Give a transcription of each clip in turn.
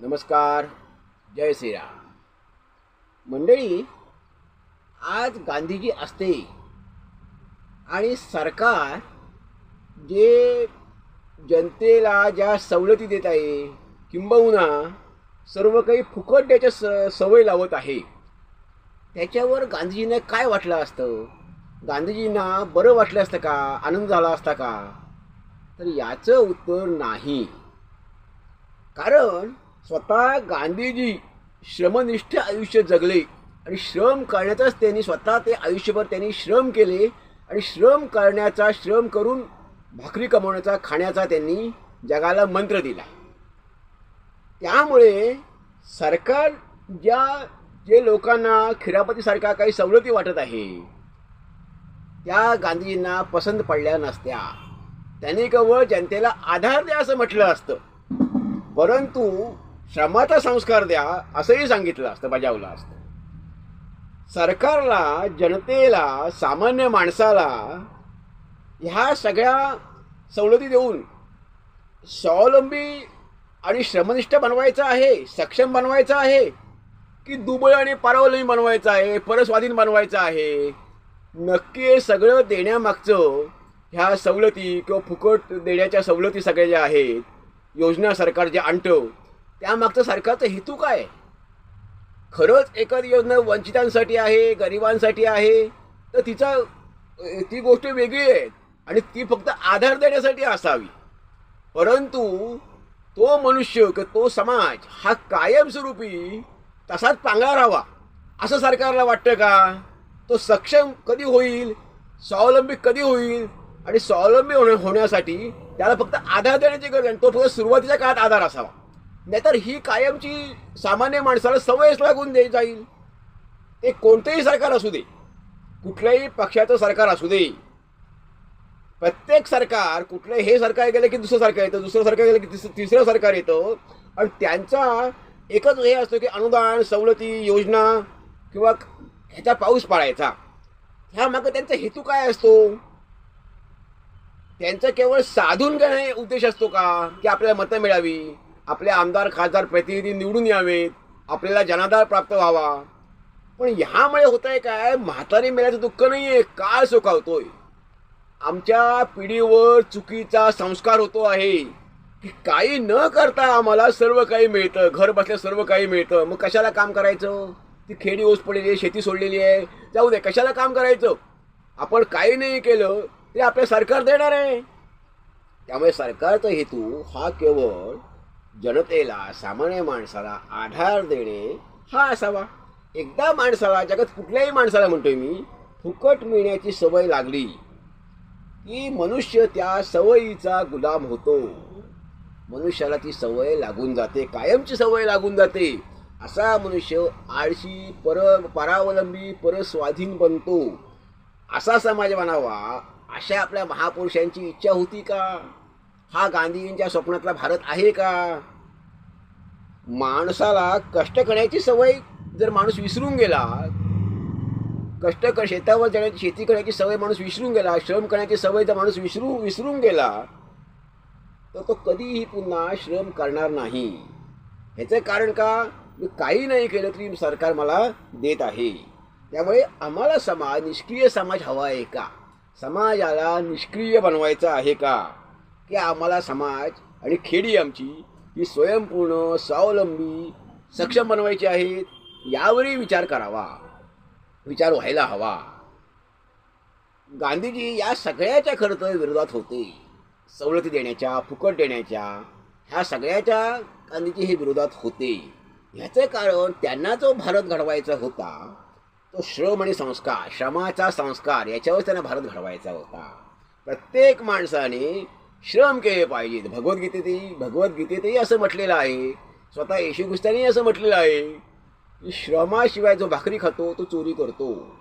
नमस्कार जय श्रीराम. मंडळी आज गांधीजी असते आणि सरकार जे जनतेला ज्या सवलती देत आहे किंबहुना सर्व काही फुकट द्यायच्या स सवय लावत आहे त्याच्यावर गांधीजींना काय वाटलं असतं? गांधीजींना बरं वाटलं असतं का? आनंद झाला असता का? तर याचं उत्तर नाही. कारण स्वतः गांधीजी श्रमनिष्ठ आयुष्य जगले आणि श्रम करण्याचाच त्यांनी स्वतः ते आयुष्यभर त्यांनी श्रम केले आणि श्रम करण्याचा श्रम करून भाकरी कमवण्याचा खाण्याचा त्यांनी जगाला मंत्र दिला. त्यामुळे सरकार ज्या जे लोकांना खिरापतीसारख्या काही सवलती वाटत आहे त्या गांधीजींना पसंत पडल्या नसत्या. त्यांनी केवळ जनतेला आधार द्या असं म्हटलं असतं. परंतु श्रमाचा संस्कार द्या असंही सांगितलं असतं बजावलं असतं. सरकारला जनतेला सामान्य माणसाला ह्या सगळ्या सवलती देऊन स्वावलंबी आणि श्रमनिष्ठ बनवायचं आहे सक्षम बनवायचं आहे की दुबळ आणि परावलंबी बनवायचं आहे परस्वाधीन बनवायचं आहे नक्की हे सगळं देण्यामागचं ह्या सवलती किंवा फुकट देण्याच्या सवलती सगळ्या ज्या आहेत योजना सरकार जे आणतं त्यामागचं सरकारचा हेतू काय? खरंच एखादी योजना वंचितांसाठी आहे गरिबांसाठी आहे तर तिचा ती गोष्ट वेगळी आहे आणि ती फक्त आधार देण्यासाठी असावी. परंतु तो मनुष्य किंवा तो समाज हा कायमस्वरूपी तसाच पांगळा राहावा असं सरकारला वाटतं का? तो सक्षम कधी होईल स्वावलंबी कधी होईल आणि स्वावलंबी होण्या होण्यासाठी त्याला फक्त आधार देण्याची गरज आहे तो फक्त सुरुवातीच्या काळात आधार असावा. नाहीतर ही कायमची सामान्य माणसाला सवयच लागून दे जाईल. ते कोणतंही सरकार असू दे. कुठल्याही पक्षाचं सरकार असू दे. प्रत्येक सरकार कुठलं हे सरकार गेलं की दुसरं सरकार येतं दुसरं सरकार गेलं की तिसरं तिसरं सरकार येतं. आणि त्यांचा एकच हे असतो की अनुदान सवलती योजना किंवा ह्याचा पाऊस पाळायचा ह्या मागं त्यांचा हेतू काय असतो? त्यांचं केवळ साधून घेणे उद्देश असतो का? की आपल्याला मतं मिळावी? आपले आमदार खासदार प्रतिनिधी निवडून यावेत. आपल्याला जनाधार प्राप्त व्हावा. पण ह्यामुळे होत आहे काय? म्हातारी मेल्याचं दुःख नाही आहे काळ सुखावतोय. आमच्या पिढीवर चुकीचा संस्कार होतो आहे. की काही न करता आम्हाला सर्व काही मिळतं. घर बसल्या सर्व काही मिळतं. मग कशाला काम करायचं? ती खेडी ओस पडलेली आहे शेती सोडलेली आहे. जाऊ दे कशाला काम करायचं? आपण काही नाही केलं ते आपलं सरकार देणार आहे. त्यामुळे सरकारचा हेतू हा केवळ जनतेला सामान्य माणसाला आधार देणे हा असावा. एकदा माणसाला जगात कुठल्याही माणसाला म्हणतोय मी फुकट मिळण्याची सवय लागली की मनुष्य त्या सवयीचा गुलाम होतो. मनुष्याला ती सवय लागून जाते कायमची सवय लागून जाते. असा मनुष्य आळशी पर परावलंबी परस्वाधीन बनतो. असा समाज बनावा अशा आपल्या महापुरुषांची इच्छा होती का? हा गांधीजींच्या स्वप्नातला भारत आहे का? माणसाला कष्ट करण्याची सवय जर माणूस विसरून गेला कष्ट कर शेतावर जाण्याची शेती करण्याची सवय माणूस विसरून गेला श्रम करण्याची सवय जर माणूस विसरू विसरून गेला तर तो कधीही पुन्हा श्रम करणार नाही. ह्याचं कारण का? मी काही नाही केलं तरी सरकार मला देत आहे. त्यामुळे आम्हाला समाज निष्क्रिय समाज हवा आहे का? समाजाला निष्क्रिय बनवायचा आहे का? की आम्हाला समाज आणि खेडी आमची ही स्वयंपूर्ण स्वावलंबी सक्षम बनवायची आहेत यावरही विचार करावा. विचार व्हायला हवा. गांधीजी या सगळ्याच्या खरं तर विरोधात होते. सवलती देण्याच्या फुकट देण्याच्या ह्या सगळ्याच्या गांधीजी हे विरोधात होते. ह्याचं कारण त्यांना जो भारत घडवायचा होता तो श्रम आणि संस्कार श्रमाचा संस्कार याच्यावर त्यांना भारत घडवायचा होता. प्रत्येक माणसाने श्रम केले पाहिजेत. भगवद्गीतेतही भगवद्गीतेतही असं म्हटलेलं आहे. स्वतः येशू ख्रिस्तानी असं म्हटलेलं आहे की श्रमाशिवाय जो भाकरी खातो तो चोरी करतो.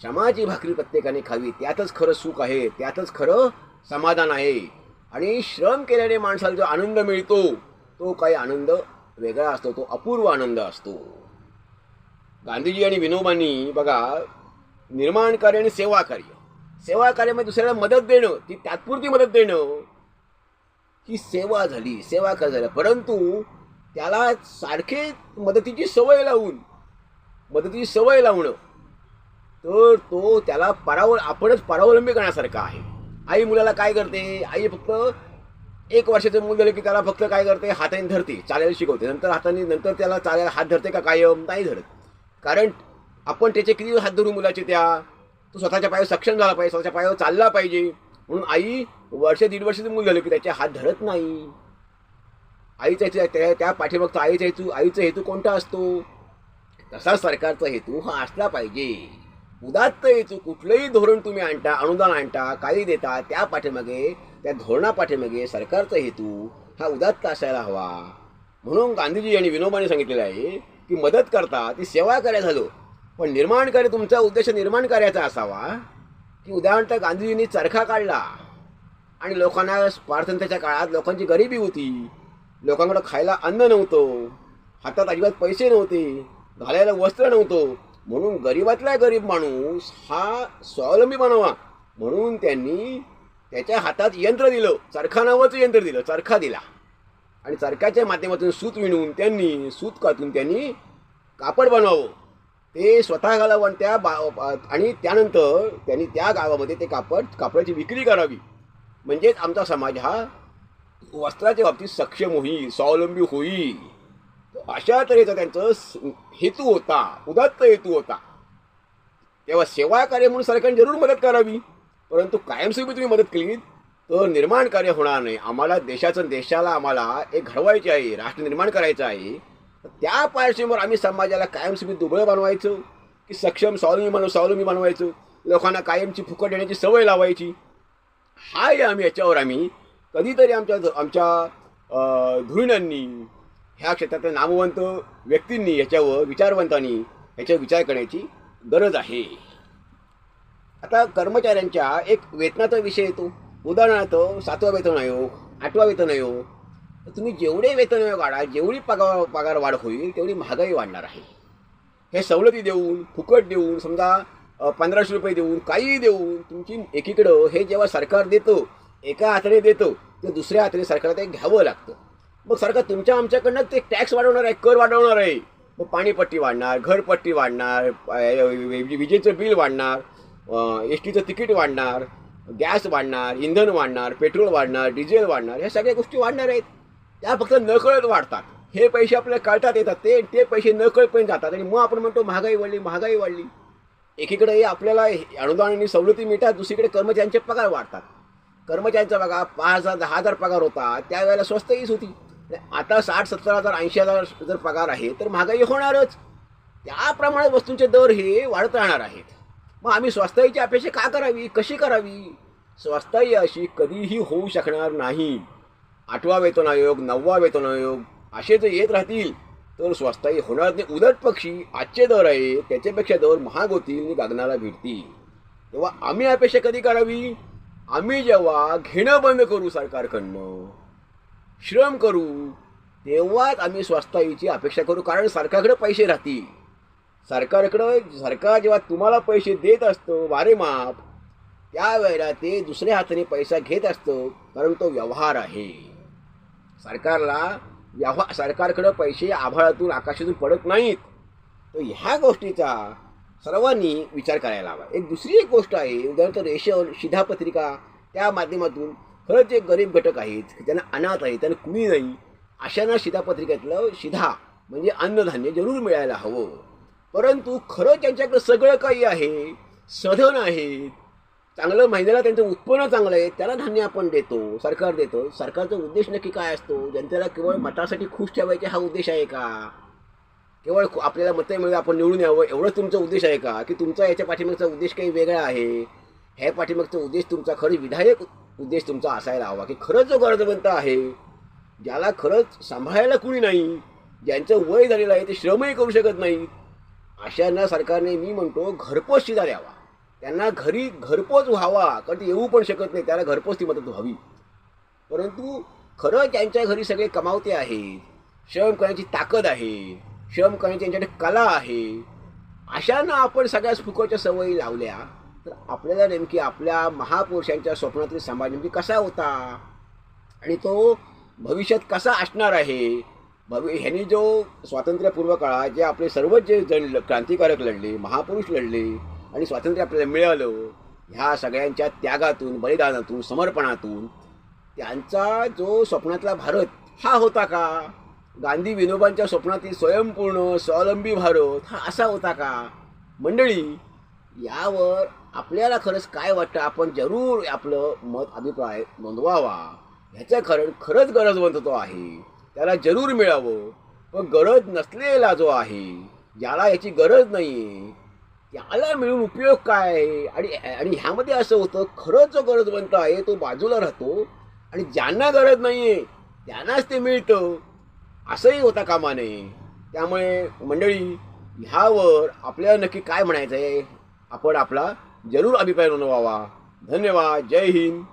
श्रमाची भाकरी प्रत्येकाने खावी. त्यातच खरं सुख आहे. त्यातच खरं समाधान आहे. आणि श्रम केल्याने माणसाला जो आनंद मिळतो तो काही आनंद वेगळा असतो. तो अपूर्व आनंद असतो. गांधीजी आणि विनोबांनी बघा निर्माण कार्य आणि सेवा कार्य. सेवा कार्यामध्ये दुसऱ्याला मदत देणं ती तात्पुरती मदत देणं ही सेवा झाली सेवा कर झालं परंतु त्याला सारखे मदतीची सवय लावून मदतीची सवय लावणं तर तो त्याला पराव आपणच परावलंबी करण्यासारखा आहे. आई मुलाला काय करते? आई फक्त एक वर्षाचं मूल झालं की त्याला फक्त काय करते? हाताने धरते चालायला शिकवते. नंतर हाताने नंतर त्याला चालायला हात धरते का? कायम नाही धरत. कारण आपण त्याचे किती हात धरू मुलाचे त्या? तो स्वतःच्या पायावर सक्षम झाला पाहिजे स्वतःच्या पायावर चालला पाहिजे. म्हणून आई वर्ष दीड वर्षाचं मूल झालं की त्याचे हात धरत नाही. आईचा हेतू त्या त्या पाठीमागचा आईचा हेतू आईचा हेतू कोणता असतो? तसा सरकारचा हेतू हा असला पाहिजे. उदात्त हेतू कुठलंही धोरण तुम्ही आणता अनुदान आणता काही देता त्या पाठीमागे त्या धोरणापाठीमागे सरकारचा हेतू हा उदात्त असायला हवा. म्हणून गांधीजी यांनी विनोबाने सांगितलेलं आहे की मदत करता ती सेवा करायला झालो पण निर्माण कार्य तुमचा उद्देश निर्माण कार्याचा असावा. की उदाहरणार्थ गांधीजींनी चरखा काढला आणि लोकांना स्वातंत्र्याच्या काळात लोकांची गरिबी होती. लोकांकडं खायला अन्न नव्हतं. हातात अजिबात पैसे नव्हते. घालायला वस्त्र नव्हतं. म्हणून गरीबातला गरीब माणूस हा स्वावलंबी बनावा. म्हणून त्यांनी त्याच्या हातात यंत्र दिलं. चरखा नावाचं यंत्र दिलं. चरखा दिला. आणि चरख्याच्या माध्यमातून सूत विणून त्यांनी सूत कातून त्यांनी कापड बनवावं. ते स्वतः घालावं आणि त्या बा आणि त्यानंतर त्यांनी त्या गावामध्ये ते कापड कापडाची विक्री करावी. म्हणजेच आमचा समाज हा वस्त्राच्या बाबतीत सक्षम होईल स्वावलंबी होईल. अशा तऱ्हेचा त्यांचं हेतू होता उदात्त हेतू होता. तेव्हा सेवा कार्य म्हणून सरकारने जरूर मदत करावी. परंतु कायमस्वरूपी तुम्ही मदत केली तर निर्माण कार्य होणार नाही. आम्हाला देशाचं देशाला आम्हाला एक घडवायचे आहे राष्ट्र निर्माण करायचं आहे. त्या पार्श्वभूमीवर आम्ही समाजाला कायमस्वरूपी दुबळं बनवायचं की सक्षम स्वावलंबी बनव स्वावलंबी बनवायचं लोकांना कायमची फुकट येण्याची सवय लावायची. हा आम्ही याच्यावर आम्ही कधीतरी आमच्या आमच्या धुरीणांनी ह्या क्षेत्रातल्या नामवंत व्यक्तींनी याच्यावर विचारवंतांनी ह्याच्यावर विचार करण्याची गरज आहे. आता कर्मचाऱ्यांच्या एक वेतनाचा विषय येतो. उदाहरणार्थ सातवा वेतन आयोग आठवा वेतन आयोग तुम्ही जेवढे वेतन वाढा जेवढी पगार पगार वाढ होईल तेवढी महागाई वाढणार आहे. हे सवलती देऊन फुकट देऊन समजा पंधराशे रुपये देऊन काही देऊन तुमची एकीकडं हे जेव्हा सरकार देतं एका हाताने देतं तर दुसऱ्या हाताने सरकारला ते घ्यावं लागतं. मग सरकार तुमच्या आमच्याकडनं ते टॅक्स वाढवणार आहे कर वाढवणार आहे. मग पाणीपट्टी वाढणार घरपट्टी वाढणार विजेचं बिल वाढणार एस टीचं तिकीट वाढणार गॅस वाढणार इंधन वाढणार पेट्रोल वाढणार डिझेल वाढणार ह्या सगळ्या गोष्टी वाढणार आहेत. त्या फक्त नकळत वाढतात. हे पैसे आपल्याला कळतात येतात. ते ते पैसे नकळतपणे जातात. आणि मग आपण म्हणतो महागाई वाढली महागाई वाढली. एकीकडे हे आपल्याला हे अनुदान आणि सवलती मिळतात दुसरीकडे कर्मचाऱ्यांचे पगार वाढतात. कर्मचाऱ्यांचा बघा पाच हजार दहा हजार पगार होता त्यावेळेला स्वस्त हीच होती आता साठ सत्तर हजार ऐंशी हजार जर पगार आहे तर महागाई होणारच. त्याप्रमाणे वस्तूंचे दर हे वाढत राहणार आहेत. मग आम्ही स्वस्ताईची अपेक्षा का करावी कशी करावी? स्वस्ताई अशी कधीही होऊ शकणार नाही. आठवा वेतन आयोग नववा वेतन आयोग असे जर येत राहतील तर स्वस्ताही होणार नाही. उलट पक्षी आजचे दर आहे त्याच्यापेक्षा दर महाग होतील आणि गगनाला भिडतील. तेव्हा आम्ही अपेक्षा कधी करावी आम्ही जेव्हा घेणं बंद करू सरकारकडनं श्रम करू तेव्हाच आम्ही स्वस्ताईची अपेक्षा करू कारण सरकारकडे पैसे राहतील. सरकारकडं सरकार जेव्हा तुम्हाला पैसे देत असतं वारे माप त्यावेळेला ते दुसऱ्या हाताने पैसा घेत असतं कारण तो व्यवहार आहे. सरकारला व्यवहार सरकारकडं पैसे आभाळातून आकाशातून पडत नाहीत. तर ह्या गोष्टीचा सर्वांनी विचार करायला हवा. एक दुसरी एक गोष्ट आहे उदाहरणार्थ रेशन शिधापत्रिका त्या माध्यमातून खरंच जे गरीब घटक आहेत त्यांना अनाथ आहे त्यांना कुणी नाही अशांना शिधापत्रिकेतलं शिधा म्हणजे अन्नधान्य जरूर मिळायला हवं. परंतु खरं त्यांच्याकडे सगळं काही आहे सधन आहेत चांगलं महिन्याला त्यांचं उत्पन्न चांगलं आहे त्याला धान्य आपण देतो सरकार देतो. सरकारचा उद्देश नक्की काय असतो? जनतेला केवळ मतासाठी खुश ठेवायचे हा उद्देश आहे का? केवळ आपल्याला मतं मिळून आपण निवडून यावं एवढंच तुमचा उद्देश आहे का? की तुमचा याच्या पाठीमागचा उद्देश काही वेगळा आहे? ह्या पाठीमागचा उद्देश तुमचा खरं विधायक उद्देश तुमचा असायला हवा की खरंच जो गरजवंत आहे ज्याला खरंच सांभाळायला कुणी नाही ज्यांचं वय झालेलं आहे ते श्रमही करू शकत नाही अशांना सरकारने मी म्हणतो घरपोच शिधा द्यावा. त्यांना घरी घरपोच व्हावा कारण ते येऊ पण शकत नाही त्याला घरपोच ती मदत व्हावी. परंतु खरं त्यांच्या घरी सगळे कमावते आहेत श्रम करण्याची ताकद आहे श्रम करण्याची त्यांच्याकडे कला आहे अशांना आपण सगळ्याच फुकटच्या सवयी लावल्या तर आपल्याला नेमकी आपल्या महापुरुषांच्या स्वप्नातील समाज नेमकी म्हणजे कसा होता? आणि तो भविष्यात कसा असणार आहे? भवि ह्यांनी जो स्वातंत्र्यपूर्व काळात जे आपले सर्वच जे जण क्रांतिकारक लढले महापुरुष लढले आणि स्वातंत्र्य आपल्याला मिळालं ह्या सगळ्यांच्या त्यागातून बलिदानातून समर्पणातून त्यांचा जो स्वप्नातला भारत हा होता का? गांधी विनोबांच्या स्वप्नातील स्वयंपूर्ण स्वावलंबी भारत हा असा होता का? मंडळी यावर आपल्याला खरंच काय वाटतं? आपण जरूर आपलं मत अभिप्राय नोंदवावा. ह्याचं खरं खरंच गरजवंत तो आहे. त्याला जरूर मिळावं. पण गरज नसलेला जो आहे ज्याला याची गरज नाही आहे त्याला मिळून उपयोग काय? आहे आणि आणि ह्यामध्ये असं होतं खरंच जो गरजवंत आहे तो बाजूला राहतो. आणि ज्यांना गरज नाही आहे त्यांनाच ते मिळतं. असंही होता कामा नये त्यामुळे मंडळी ह्यावर आपल्याला नक्की काय म्हणायचं आहे आपण आपला जरूर अभिप्राय नोंदवावा. धन्यवाद. जय हिंद.